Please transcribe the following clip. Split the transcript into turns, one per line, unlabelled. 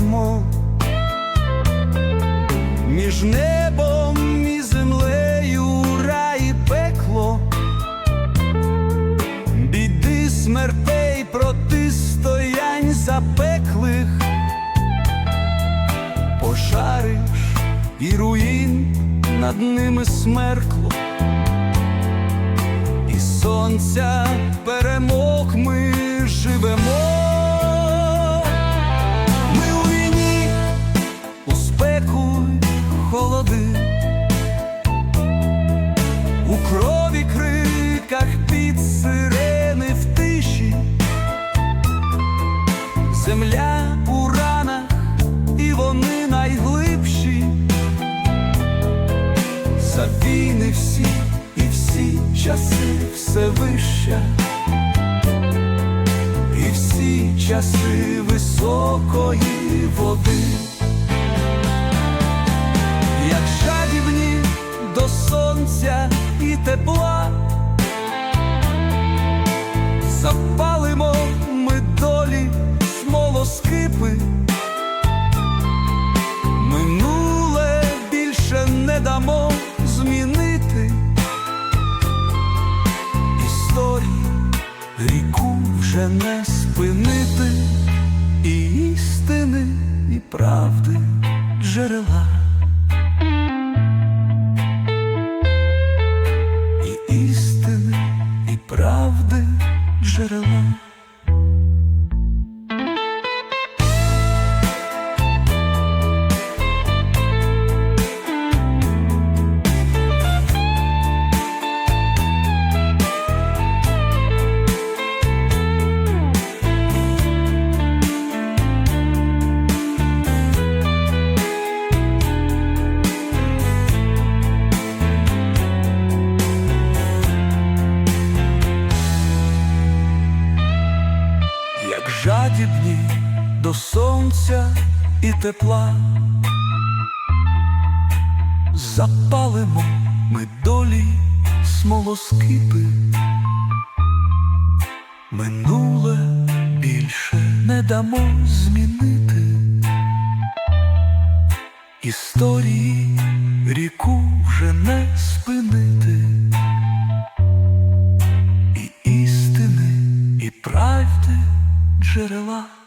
стоїмо між небом і землею рай і пекло, біди смертей протистоянь запеклих, пожариш і руїн над ними смеркло, і сонця перемог ми живемо. Земля у ранах, і вони найглибші. За війни всі і всі часи все вища, і всі часи високої води, як жадібні до сонця і тепла, дамо змінити історії, ріку вже не спинити, і істини, і правди джерела. Як жадібні до сонця і тепла. Запалимо ми долі смолоскипи, минуле більше не дамо змінити. Історії ріку вже не спинити. І